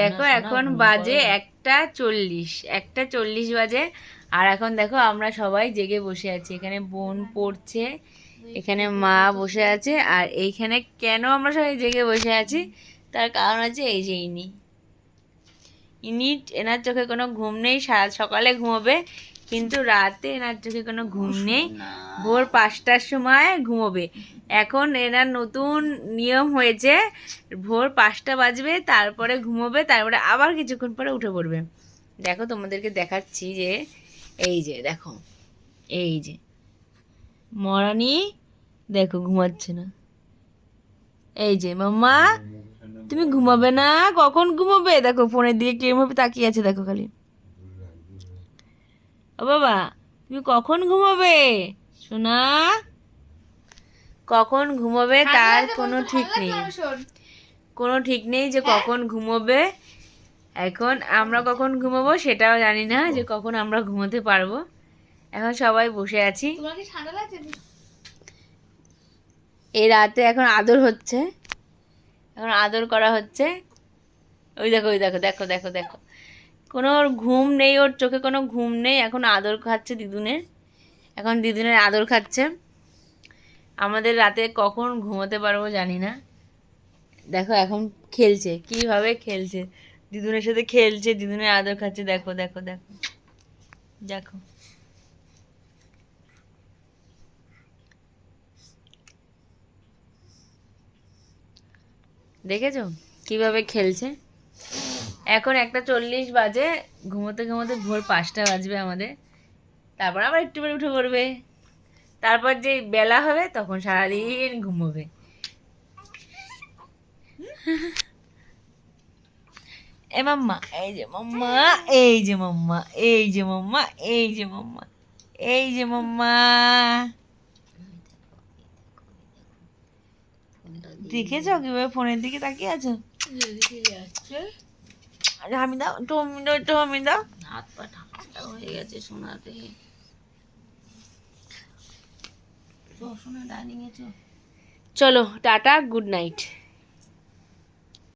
দেখো এখন বাজে একটা চল্লিশ একটা চল্লিশ বাজে। আর এখন দেখো আমরা সবাই জেগে বসে আছি এখানে বোন পড়ছে এখানে মা বসে আছে আর এইখানে কেন আমরা সবাই জেগে বসে আছি? তার কারণ আছে এই যে ইনি। ইনি এনার চোখে কোনো ঘুম নেই সারা সকালে ঘুমোবে কিন্তু রাতে এনার চোখে কোনো ঘুম নেই। ভোর পাঁচটার সময় ঘুমোবে। এখন এনার নতুন নিয়ম হয়েছে ভোর পাঁচটা বাজবে তারপরে ঘুমোবে তারপরে আবার কিছুক্ষণ পরে উঠে পড়বে। দেখো তোমাদেরকে দেখাচ্ছি যে এই যে দেখো এই যে। মরানি দেখো ঘুমাচ্ছে না। এই যে মাম্মা তুমি ঘুমাবে না? কখন ঘুমাবে? দেখো ফোনের দিকে কিরমভাবে তাকিয়ে আছে দেখো খালি। ও বাবা তুমি কখন ঘুমাবে? সোনা? কখন ঘুমাবে তার কোনো ঠিক নেই। কোনো ঠিক নেই যে কখন ঘুমোবে। এখন আমরা কখন ঘুমাবো সেটাও জানি না যে কখন আমরা ঘুমোতে পারব। এখন সবাই বসে আছি। এই রাতে এখন আদর হচ্ছে। এখন আদর করা হচ্ছে। ওই দেখো ওই দেখো দেখো দেখো দেখো। কোনো ওর ঘুম নেই, ওর চোখে কোনো ঘুম নেই। এখন আদর খাচ্ছে দিদুনের। এখন দিদুনের আদর খাচ্ছে। আমাদের রাতে কখন ঘুমোতে পারব জানি না। দেখো এখন খেলছে, কীভাবে খেলছে। দিদুনের সাথে খেলছে, দিদুনের আদর খাচ্ছে। দেখো দেখো দেখো। দেখো। দেখেছ কীভাবে খেলছে? এখন একটা চল্লিশ বাজে, ঘুমোতে ঘুমোতে ভোর পাঁচটা বাজবে আমাদের। তারপর আবার একটু পরে উঠে পড়বে। তারপর যে বেলা হবে, তখন সারাদিন ঘুমোবে। এ মাম্মা, এই যে মাম্মা, এই যে মাম্মা, এই যে মাম্মা, এই যে মাম্মা, এই যে মাম্মা। দেখেছ কীভাবে ফোনের দিকে তাকিয়ে আছো? আমি দাও টমি দাও টমি দাও হাত পা ঠান্ডা হয়ে গেছে সোনাতে। চলো, টাটা, গুড নাইট।